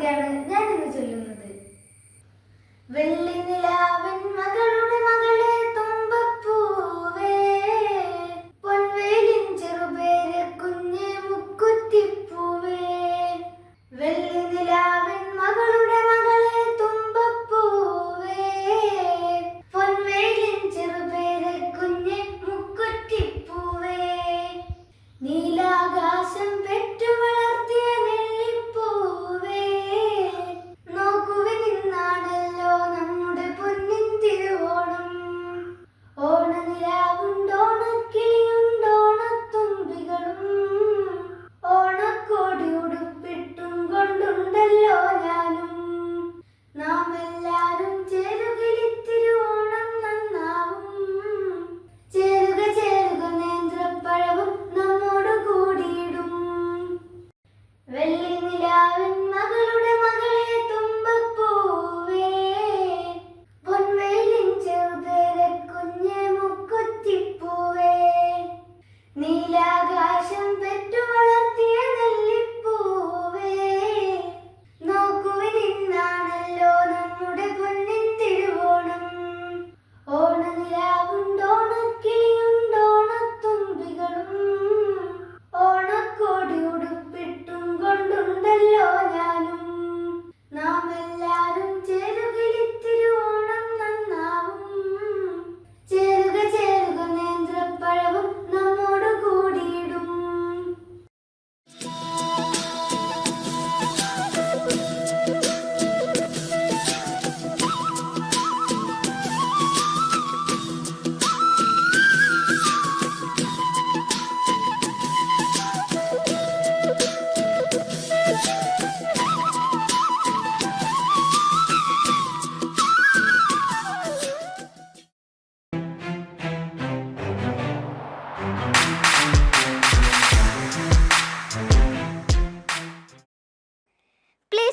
കഥയാണ് ഞാൻ ഇന്ന് ചൊല്ലുന്നത്. വെള്ളി നിലാവിൻ മകളുടെ മകളെ